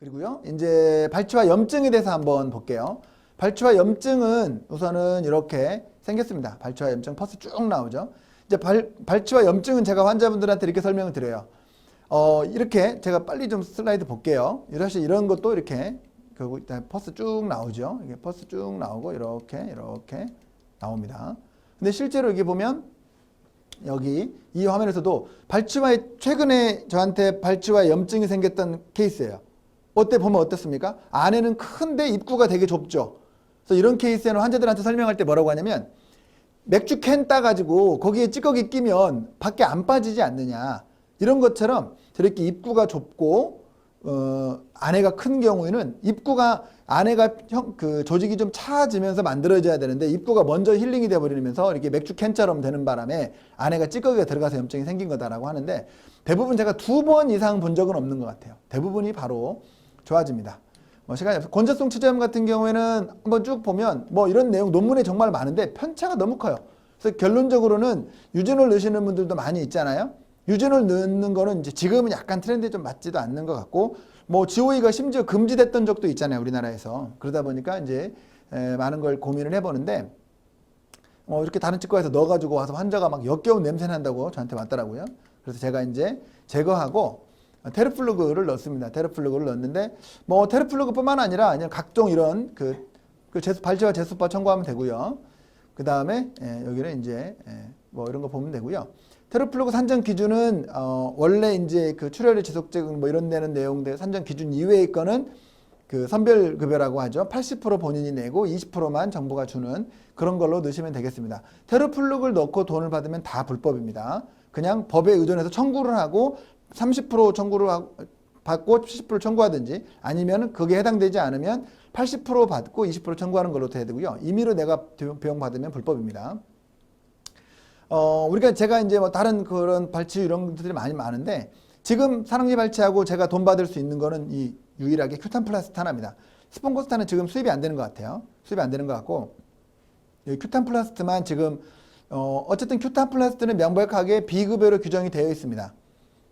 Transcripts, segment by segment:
그리고요, 이제 발치와 염증에 대해서 한번 볼게요. 발치와 염증은 우선은 이렇게 생겼습니다. 발치와 염증 퍼스 쭉 나오죠. 이제 발, 발치와 염증은 제가 환자분들한테 이렇게 설명을 드려요. 어, 이렇게 제가 빨리 좀 슬라이드 볼게요. 사실 이런 것도 이렇게 결국 일단 퍼스 쭉 나오죠. 이게 퍼스 쭉 나오고 이렇게 이렇게 나옵니다. 근데 실제로 이게 보면 여기 이 화면에서도 발치와 최근에 저한테 발치와 염증이 생겼던 케이스예요. 어때 보면 어떻습니까? 안에는 큰데 입구가 되게 좁죠. 그래서 이런 케이스에는 환자들한테 설명할 때 뭐라고 하냐면 맥주 캔 따가지고 거기에 찌꺼기 끼면 밖에 안 빠지지 않느냐 이런 것처럼 저렇게 입구가 좁고 어, 안에가 큰 경우에는 입구가 안에가 형, 그 조직이 좀 차지면서 만들어져야 되는데 입구가 먼저 힐링이 돼버리면서 이렇게 맥주 캔처럼 되는 바람에 안에가 찌꺼기가 들어가서 염증이 생긴 거다라고 하는데 대부분 제가 두 번 이상 본 적은 없는 것 같아요. 대부분이 바로 좋아집니다. 뭐 시간이 없어. 건조성 치주염 같은 경우에는 한번 쭉 보면 뭐 이런 내용 논문에 정말 많은데 편차가 너무 커요. 그래서 결론적으로는 유전을 넣으시는 분들도 많이 있잖아요. 유전을 넣는 거는 이제 지금은 약간 트렌드에 좀 맞지도 않는 것 같고 뭐 GOE가 심지어 금지됐던 적도 있잖아요 우리나라에서 그러다 보니까 이제 에, 많은 걸 고민을 해보는데 어, 이렇게 다른 치과에서 넣어가지고 와서 환자가 막 역겨운 냄새 난다고 저한테 왔더라고요. 그래서 제가 이제 제거하고 테르플루그를 넣습니다. 테르플루그를 넣었는데 뭐 테르플루그뿐만 아니라 그냥 각종 이런 그, 그 제수, 발제와 제수파 첨가하면 되고요. 그 다음에 예, 여기는 이제 예, 뭐 이런 거 보면 되고요. 테르플루그 산정 기준은 어, 원래 이제 그 출혈의 지속적인 뭐 이런 데는 내용들 산정 기준 이외의 거는 그 선별 급여라고 하죠. 80% 본인이 내고 20%만 정부가 주는 그런 걸로 넣으시면 되겠습니다. 테르플룩을 넣고 돈을 받으면 다 불법입니다. 그냥 법에 의존해서 청구를 하고 30% 청구를 받고 70% 청구하든지 아니면 그게 해당되지 않으면 80% 받고 20% 청구하는 걸로 돼야 되고요. 임의로 내가 비용 받으면 불법입니다. 어, 우리가 제가 이제 뭐 다른 그런 발치 이런 것들이 많이 많은데 지금 산업리 발치하고 제가 돈 받을 수 있는 거는 이 유일하게 큐탄 플라스트 하나입니다. 스폰고스타는 지금 수입이 안 되는 것 같아요. 수입이 안 되는 것 같고 이 큐탄 플라스트만 지금 어, 어쨌든 큐탄 플라스트는 명백하게 비급여로 규정이 되어 있습니다.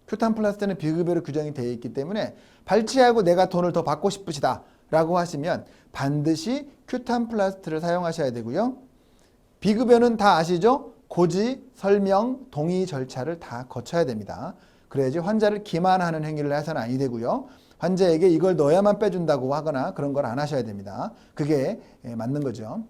큐탄 플라스트는 비급여로 규정이 되어 있기 때문에 발치하고 내가 돈을 더 받고 싶으시다 라고 하시면 반드시 큐탄 플라스트를 사용하셔야 되고요. 비급여는 다 아시죠? 고지, 설명, 동의 절차를 다 거쳐야 됩니다. 그래야지 환자를 기만하는 행위를 해서는 아니 되고요. 환자에게 이걸 넣어야만 빼준다고 하거나 그런 걸 안 하셔야 됩니다. 그게 예, 맞는 거죠.